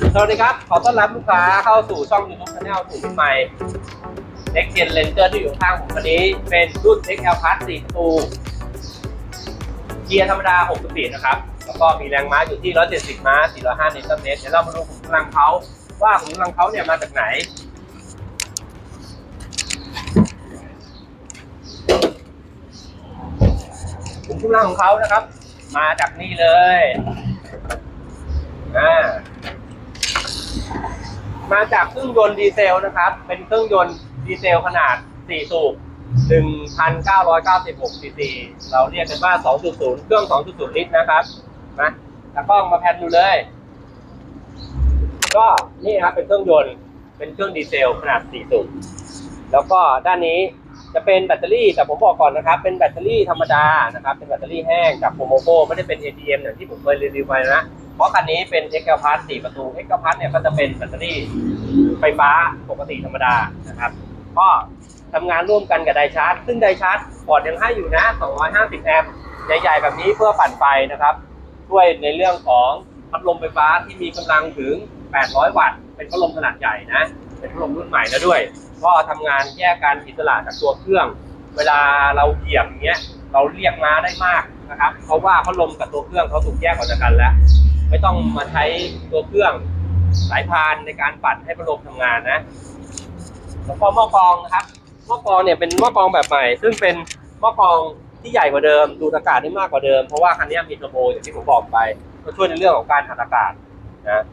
สวัสดีครับ ขอต้อนรับลูกค้าเข้าสู่ช่อง YouTube Channel ถูกใหม่ Next Gen Ranger ที่อยู่ข้างผมวันนี้เป็นรุ่น XL Plus 4ประตู เกียร์ธรรมดา6สปีดนะครับ แล้วก็มีแรงม้าอยู่ที่ 170 ม้า 405 นิวตันเมตรเดี๋ยวเรามาดูขุมกำลังเขาว่าขุมกำลังเขาเนี่ยมาจากไหน ขุมกำลังของเขานะครับ มาจากนี่เลย อ่า มาจากเครื่องยนต์ดีเซลนะครับ เป็นเครื่องยนต์ดีเซลขนาด 4 สูบ 1,996ซีซี เราเรียกกันว่า 2.0 เครื่อง 2.0 ลิตรนะครับนะตากล้องมาแพนดูเลย ก็นี่ครับเป็นเครื่องยนต์ เป็นเครื่องดีเซลขนาด 4 สูบ แล้วก็ด้านนี้ จะเป็นแบตเตอรี่แต่ผมบอกก่อนนะครับ เป็นแบตเตอรี่ธรรมดานะครับ เป็นแบตเตอรี่แห้งจากโปรโมโกไม่ได้เป็น ATM อย่างที่ผมเคยรีวิวไปนะ เพราะคันนี้เป็น x อ Plus 4ประตู x อ Plus เนี่ยก็จะเป็นแบตเตอรี่ไฟฟ้าปกติธรรมดานะครับ ก็ทำงานร่วมกันกับไดชาร์จ ซึ่งไดชาร์จพอร์ตยังให้อยู่นะ 250 แอมป์ใหญ่ๆ แบบนี้เพื่อปั่นไฟนะครับ ช่วยในเรื่องของพัดลมไฟฟ้าที่มีกำลังถึง 800 วัตต์ เป็นพัดลมขนาดใหญ่นะ เป็นพัดลมรุ่นใหม่แล้วด้วย ก็ทำงานแยกกันอิสระจากตัวเครื่อง เวลาเราเหยียบเงี้ยเราเรียกม้าได้มากนะครับเพราะว่าพัดลมกับตัวเครื่องเขาถูกแยกออกจากกันแล้ว ไม่ต้องมาใช้ตัวเครื่องสายพานในการปั่นให้พัดลมทำงานนะแล้วก็หม้อกรองนะครับหม้อกรองเนี่ยเป็นหม้อกรองแบบใหม่ ซึ่งเป็นหม้อกรองที่ใหญ่กว่าเดิม ดูดอากาศได้มากกว่าเดิม เพราะว่าคันนี้มีเทอร์โบอย่างที่ผมบอกไปก็ช่วยในเรื่องของการหัดอากาศนะ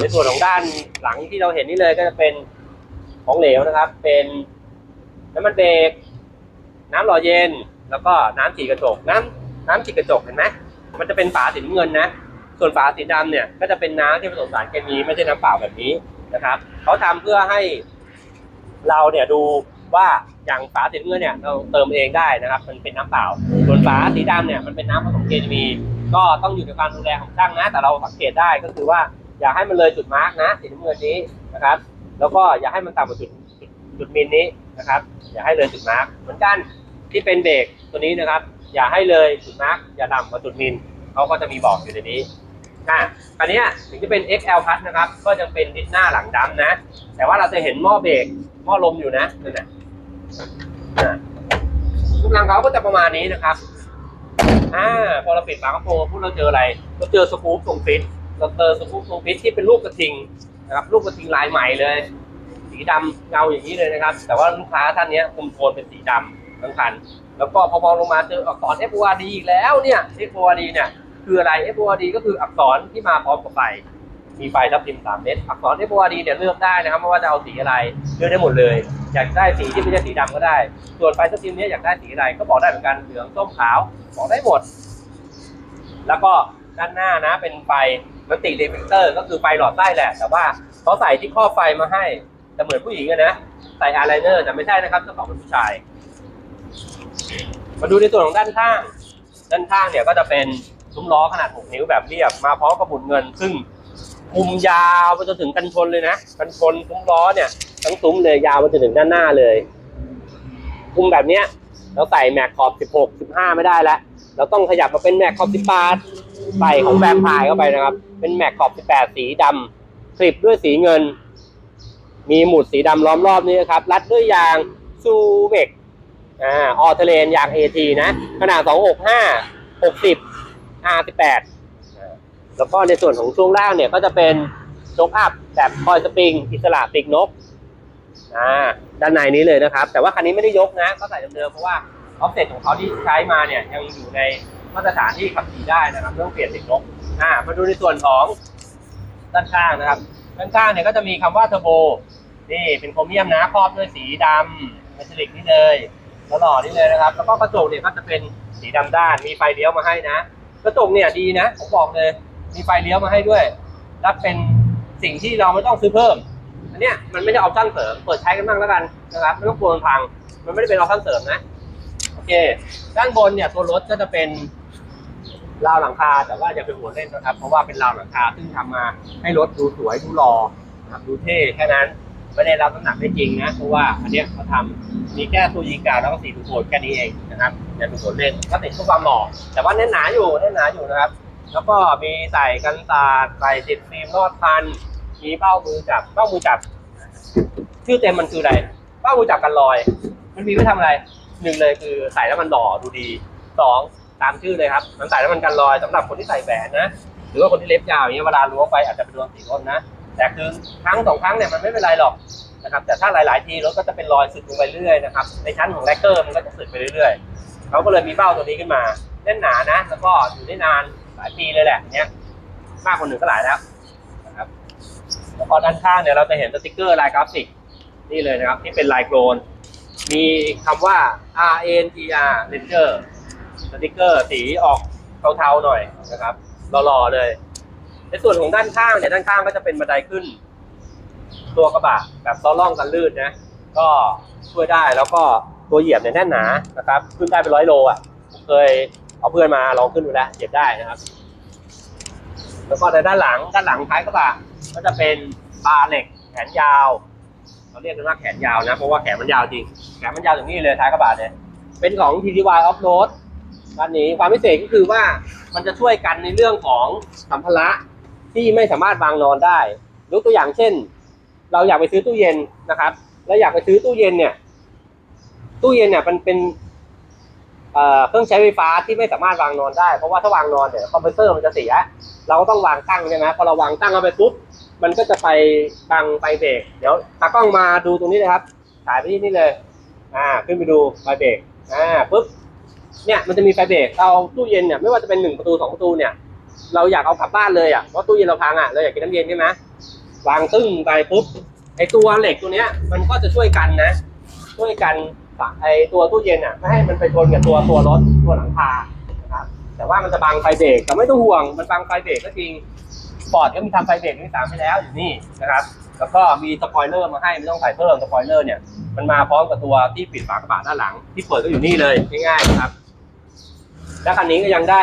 ในส่วนของด้านหลังที่เราเห็นนี่เลยก็จะเป็น ของเหลวนะครับ เป็นน้ำมันเบรกน้ำหล่อเย็น แล้วก็น้ำฉีดกระจก น้ำน้ำฉีดกระจกเห็นไหมมันจะเป็นฝาสีเงินนะ ส่วนฝาสีดำเนี่ยก็จะเป็นน้ำที่ผสมสารเคมีไม่ใช่น้ำเปล่าแบบนี้นะครับเขาทำเพื่อให้เราเนี่ยดูว่าอย่างฝาสีเงินเนี่ยเราเติมเองได้นะครับ มันเป็นน้ำเปล่า ส่วนฝาสีดำเนี่ยมันเป็นน้ำผสมเคมี ก็ต้องอยู่ในการดูแลของช่างนะ แต่เราสังเกตได้ก็คือว่าอย่าให้มันเลยจุดมาร์กนะสีน้ำเงินนี้นะครับ แล้วก็อย่าให้มันต่ำกว่าจุดจุดมินนี้นะครับ อย่าให้เลยจุดมาร์กเหมือนกันที่เป็นเบรกตัวนี้นะครับ อย่าให้เลยจุดมาร์กอย่าต่ำกว่าจุดมินเขาก็จะมีบอกอยู่ในนี้อะอันนี้ถึงจะเป็น XL Plus นะครับ ก็จะเป็นดิสหน้าหลังดำนะ แต่ว่าเราจะเห็นหม้อเบรกหม้อลมอยู่นะนั่นะอะกำลังเขาก็จะประมาณนี้นะครับอ่าพอเราปิดฝากระโปรงพูดเราเจออะไร เราเจอสกู๊ปทรงฟิตเราเจอสกู๊ปทรงฟิตที่เป็นรูปกระทิง นะครับรูปกระทิงลายใหม่เลย สีดำเงาอย่างนี้เลยนะครับ แต่ว่าลูกค้าท่านนี้คุมโทนเป็นสีดำทั้งคัน แล้วก็พอมองลงมาเจออักษร FORD อีกแล้วเนี่ย FORD เนี่ยคืออะไร FORD ก็คืออักษรที่มาพร้อมกับไฟมีไฟทับทิม3เม็ดอักษร FORD เนี่ยเลือกได้นะครับไม่ว่าจะเอาสีอะไรเลือกได้หมดเลย อยากได้สีที่ไม่ใช่สีดำก็ได้ ส่วนไฟทับทิมเนี้อยากได้สีอะไรก็บอกได้เหมือนกันเหลืองส้มขาวบอกได้หมด แล้วก็ด้านหน้านะเป็นไฟ มันติเรฟเฟกเตอร์ก็คือไฟหลอดใต้แหละ แต่ว่าเขาใส่ที่ข้อไฟมาให้ แต่เหมือนผู้หญิงอะนะ ใส่อายไลเนอร์แต่ไม่ใช่นะครับเจ้าของเป็นผู้ชาย มาดูในส่วนของด้านข้าง ด้านข้างเนี่ยก็จะเป็นซุ้มล้อขนาด 6 นิ้วแบบเรียบ มาพร้อมกับหมุดเงิน ซึ่งคุมยาวไปจนถึงกันชนเลยนะ กันชนซุ้มล้อเนี่ย ทั้งซุ้มเลยยาวไปจนถึงด้านหน้าเลยคุมแบบเนี้ยเราใส่แม็กขอบ 16 15 ไม่ได้แล้ว เราต้องขยับมาเป็นแม็กขอบ18ใส่ของแบรนด์พายเข้าไปนะครับ เป็นแม็กขอบ18สีดำคลิปด้วยสีเงิน มีหมุดสีดำล้อมรอบนี้นะครับ รัดด้วยยางซูเวกอ่าออเทเลนยาง AT นะ ขนาด265 60 R18 อ่าแล้วก็ในส่วนของช่วงล่างเนี่ยก็จะเป็นโชคอัพแบบคอยสปริง อิสระปีกนกอ่าด้านในนี้เลยนะครับ แต่ว่าคันนี้ไม่ได้ยกนะ ก็ใส่เดิมๆเพราะว่า ออฟเซ็ตของเขาที่ใช้มาเนี่ยยังอยู่ในมาตรฐานที่ขับขี่ได้นะครับไม่องเปลี่ยนติดนกอ่ามาดูในส่วนของด้านข้างนะครับ ด้านข้างเนี่ยก็จะมีคำว่าเทอร์โบนี่เป็นโครเมียมนะครอบด้วยสีดำเมทัลลิกนี่เลยแล้วหล่อนี่เลยนะครับ แล้วก็กระจกเนี่ยก็จะเป็นสีดำด้านมีไฟเลี้ยวมาให้นะ กระจกเนี่ยดีนะผมบอกเลย มีไฟเลี้ยวมาให้ด้วยและเป็นสิ่งที่เราไม่ต้องซื้อเพิ่มอันเนี้ยมันไม่ได้ออปชั่นเสริมเปิดใช้กันบ้างแล้วกันนะครับไม่ต้องกลัวมันพัง มันไม่ได้เป็นออปชั่นเสริมนะ เค ด้านบนเนี่ยตัวรถก็จะเป็นราวหลังคา แต่ว่าอย่าไปหัวเล่นนะครับ เพราะว่าเป็นราวหลังคาซึ่งทำมาให้รถดูสวยดูหล่อนะดูเท่แค่นั้นไม่ได้รับน้ำหนักได้จริงนะเพราะว่าอันเนี้ยเขาทำมีแค่ตัวยิงกาวแล้วก็สีทูโทนแค่นี้เองนะครับอย่าดูหัวเล่นก็ติดทุกความหล่อแต่ว่าแน่นหนาอยู่แน่นหนาอยู่นะครับ แล้วก็มีใส่กันศาใส่ติดฟิล์มรอดพันมีเป้ามือจับเป้ามือจับ ชื่อเต็มมันคืออะไรเป้ามือจับกันรอย มันมีไว้ทำอะไร หนึ่งเลยคือใส่แล้วมันหล่อดูดีสองตามชื่อเลยครับมันใส่แล้วมันกันรอยสำหรับคนที่ใส่แหวนนะหรือว่าคนที่เล็บยาวอย่างเงี้ยเวลาล้วงไปอาจจะไปโดนสีรถนะ แต่คือครั้งสองครั้งเนี่ยมันไม่เป็นไรหรอกนะครับแต่ถ้าหลาย ๆ ทีรถก็จะเป็นรอยสึกลงไปเรื่อยนะครับในชั้นของแรกเกอร์มันก็จะสึกไปเรื่อยๆเขาก็เลยมีเบ้าตัวนี้ขึ้นมาแน่นหนานะ แล้วก็อยู่ได้นานหลายปีเลยแหละเนี้ยมากกว่าหนึ่งก็หลายแล้วนะครับแล้วก็ด้านข้างเนี่ยเราจะเห็นสติกเกอร์ลายกราฟิกนี่เลยนะครับที่เป็นลายโครน มีคำว่า R N G R Ranger สติกเกอร์สีออกเทาๆหน่อยนะครับหล่อๆเลย ในส่วนของด้านข้างเนี่ยด้านข้างก็จะเป็นบันไดขึ้น ตัวกระบะแบบซ้อล่องกันลื่นนะ ก็ช่วยได้แล้วก็ตัวเหยียบเนี่ยแน่นหนานะครับ ขึ้นได้เป็นร้อยโลอะเคยเอาเพื่อนมาลองขึ้นดูแล้วเหยียบได้นะครับ แล้วก็ในด้านหลังด้านหลังท้ายกระบะก็จะเป็นบาร์เหล็กแขนยาว เราเรียกกันว่าแขนยาวนะ เพราะว่าแขนมันยาวจริง แขนมันยาวถึงนี่เลยท้ายกระบะเนี่ย เป็นของ TTY Off Road ด้านนี้ความพิเศษก็คือว่ามันจะช่วยกันในเรื่องของสัมภาระที่ไม่สามารถวางนอนได้ยกตัวอย่างเช่น เราอยากไปซื้อตู้เย็นนะครับ แล้วอยากไปซื้อตู้เย็นเนี่ย ตู้เย็นเนี่ยมันเป็นเอ่อเครื่องใช้ไฟฟ้าที่ไม่สามารถวางนอนได้ เพราะว่าถ้าวางนอนเนี่ยคอมเพรสเซอร์มันจะเสีย เราก็ต้องวางตั้งใช่ไหมพอเราวางตั้งเข้าไปปุ๊บ มันก็จะไปบังไฟเบรกเดี๋ยวตากล้องมาดูตรงนี้เลยครับถ่ายไปที่นี่เลย อ่า ขึ้นไปดูไฟเบรกอ่าปุ๊บเนี่ยมันจะมีไฟเบรกเราตู้เย็นเนี่ยไม่ว่าจะเป็นหนึ่งประตูสองประตูเนี่ย เราอยากเอากลับบ้านเลยอะเพราะตู้เย็นเราพังอะเราอยากกินน้ำเย็นใช่ไหมวางตึ้งไปปุ๊บไอตัวเหล็กตัวเนี้ย มันก็จะช่วยกันนะ ช่วยกันไอตัวตู้เย็นอะไม่ให้มันไปชนกับตัวตัวรถตัวหลังคานะครับแต่ว่ามันจะบังไฟเบรกแต่ไม่ต้องห่วงมันบังไฟเบรกก็จริง ฟอร์ดก็มีทำไฟเบรกที่สามไปแล้วอยู่นี่นะครับ แล้วก็มีสปอยเลอร์มาให้ไม่ต้องใส่เพิ่มสปอยเลอร์เนี่ยมันมาพร้อมกับตัวที่ปิดฝากระบะด้านหลัง ที่เปิดก็อยู่นี่เลยง่ายๆนะครับ แล้วคันนี้ก็ยังได้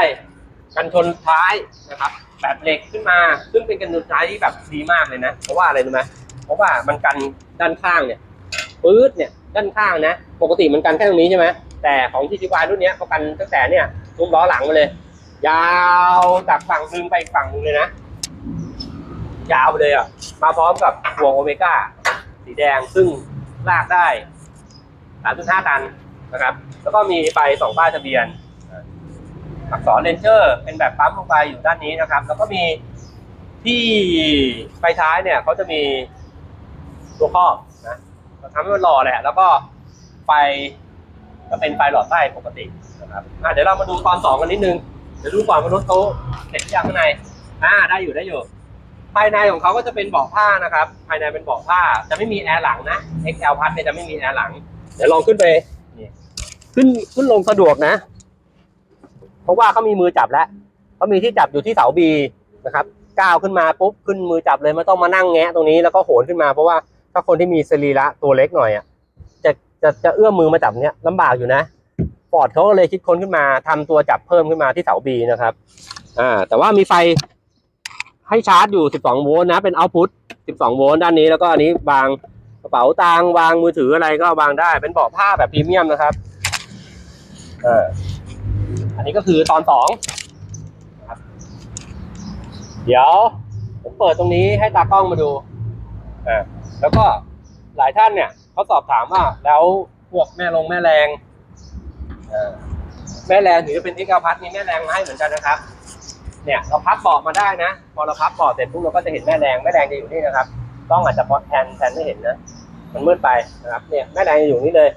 กันชนท้ายนะครับแบบเหล็กขึ้นมา ซึ่งเป็นกันชนท้ายที่แบบดีมากเลยนะ เพราะว่าอะไรรู้ไหมเพราะว่ามันกันด้านข้างเนี่ยปื๊ดเนี่ยด้านข้างนะ ปกติมันกันแค่ตรงนี้ใช่ไหมแต่ของที่จีวายรุ่นนี้เขากันตั้งแต่เนี่ยซุ้มล้อหลังมาเลย ยาวจากฝั่งหนึงไปฝั่งหนึงเลยนะ ยาวไปเลยอะ มาพร้อมกับห่วงโอเมก้าสีแดงซึ่งลากได้3.5ตันนะครับ แล้วก็มีไฟสองป้ายทะเบียน อักษรเลนเจอร์ เป็นแบบปั๊มลงไปอยู่ด้านนี้นะครับ แล้วก็มีที่ไฟท้ายเนี่ยเขาจะมีตัวครอบนะทำให้มันหล่อแหละ แล้วก็ไฟก็เป็นไฟหลอดใต้ปกตินะครับอะเดี๋ยวเรามาดูตอนสองกันนิดนึง เดี๋ยวดูก่อนว่ารถเขาเสร็จยังข้างในอ่าได้อยู่ได้อยู่ ภายในของเขาก็จะเป็นเบาะผ้านะครับ ภายในเป็นเบาะผ้า จะไม่มีแอร์หลังนะ XL พัทเนี่ยจะไม่มีแอร์หลัง เดี๋ยวลองขึ้นไปนี่ขึ้นขึ้นลงสะดวกนะ เพราะว่าเขามีมือจับแล้วเขามีที่จับอยู่ที่เสาบีนะครับ ก้าวขึ้นมาปุ๊บขึ้นมือจับเลยไม่ต้องมานั่งแงะตรงนี้แล้วก็โหนขึ้นมาเพราะว่าถ้าคนที่มีสรีระตัวเล็กหน่อยอะจะจะจะเอื้อมมือมาจับเนี้ยลำบากอยู่นะฟอร์ดเขาก็เลยคิดค้นขึ้นมาทำตัวจับเพิ่มขึ้นมาที่เสาบีนะครับ อ่า แต่ว่ามีไฟ ให้ชาร์จอยู่ 12 โวลต์นะ เป็นเอาพุต12 โวลต์ด้านนี้แล้วก็อันนี้วางกระเป๋าตังค์วางมือถืออะไรก็วางได้ เป็นเบาะผ้าแบบพรีเมียมนะครับเอออันนี้ก็คือตอนสองนะครับเดี๋ยวผมเปิดตรงนี้ให้ตากล้องมาดูอ่าแล้วก็หลายท่านเนี่ยเขาสอบถามว่าแล้วพวกแม่ลงแม่แรงแม่แรงถือจะเป็นเอกพัทมีแม่แรงมาให้เหมือนกันนะครับ เนี่ยเราพับเบาะมาได้นะ พอเราพับเบาะเสร็จปุ๊บเราก็จะเห็นแม่แรงแม่แรงจะอยู่นี่นะครับกล้องอาจจะแทนแทนไม่เห็นนะ มันมืดไปนะครับเนี่ยแม่แรงจะอยู่นี่เลย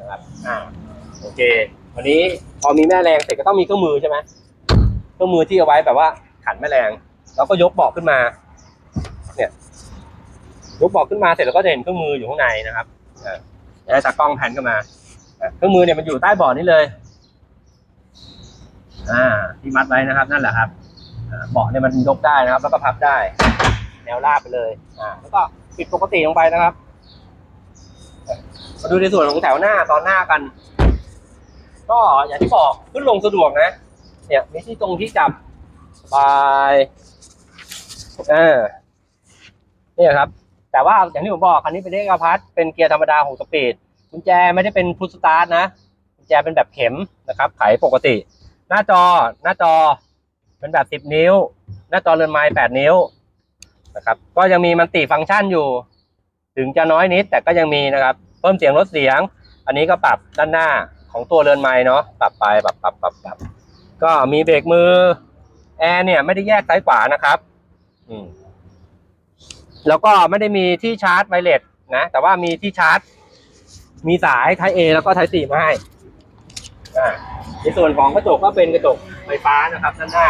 นะครับอ่าโอเค วันนี้พอมีแม่แรงเสร็จก็ต้องมีเครื่องมือใช่ไหมเครื่องมือที่เอาไว้แบบว่าขันแม่แรงเราก็ยกเบาะขึ้นมา เนี่ยยกเบาะขึ้นมาเสร็จเราก็จะเห็นเครื่องมืออยู่ข้างในนะครับอ่าเดี๋ยวตากล้องแพนเข้ามาเครื่องมือเนี่ยมันอยู่ใต้เบาะนี่เลย อ่าที่มัดไว้นะครับนั่นแหละครับเบาะเนี่ยมันยกได้นะครับ แล้วก็พับได้ แนวราบไปเลยอ่าแล้วก็ปิดปกติลงไปนะครับมาดูในส่วนของแถวหน้าตอนหน้ากัน ก็อย่างที่บอกขึ้นลงสะดวกนะ เนี่ยมีที่ตรงที่จับสบายอ่าเนี่ยครับ แต่ว่าอย่างที่ผมบอกคันนี้เป็นเลขอาพัทเป็นเกียร์ธรรมดา6สปีดกุญแจไม่ได้เป็นพุชสตาร์ทนะกุญแจเป็นแบบเข็มนะครับไขปกติ หน้าจอหน้าจอเป็นแบบ 10 นิ้ว หน้าจอเรือนไม้8นิ้วนะครับ ก็ยังมีมันติฟังก์ชันอยู่ ถึงจะน้อยนิดแต่ก็ยังมีนะครับ เพิ่มเสียงลดเสียง อันนี้ก็ปรับด้านหน้าของตัวเรือนไม้เนาะปรับไปปรับปรับปรับปรับก็มีเบรกมือแอร์เนี่ยไม่ได้แยกซ้ายขวานะครับ อืมแล้วก็ไม่ได้มีที่ชาร์จไวเลสนะ แต่ว่ามีที่ชาร์จ มีสายไท p เอแล้วก็ไท p ซีมาให้ อ่าในส่วนของกระจกก็เป็นกระจกไฟฟ้านะครับด้านหน้า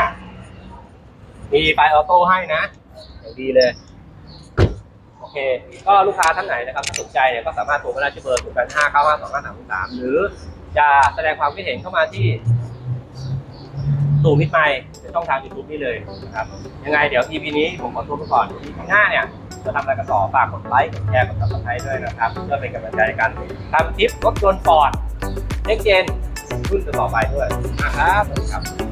มีไฟออโต้ให้นะอย่างดีเลยโอเค ก็ลูกค้าท่านไหนนะครับถ้าสนใจเนี่ยก็สามารถโทรมาได้ที่เบอร์0 8 5 9 5 2 5 3 3หรือจะแสดงความคิดเห็นเข้ามาที่ตูมิดไมในช่องทาง YouTube นี่เลยนะครับ ยังไงเดี๋ยว EP นี้ผมขอตัวไปก่อน EP หน้าเนี่ยจะทำอะไรกันต่อฝากกดไลค์กดแชร์กด subscribe ด้วยนะครับเพื่อเป็นกำลังใจในการทำคลิปรถยนต์ฟอร์ดเน็กเจน รุ่นต่อไปด้วยนะครับสวัสดีครับ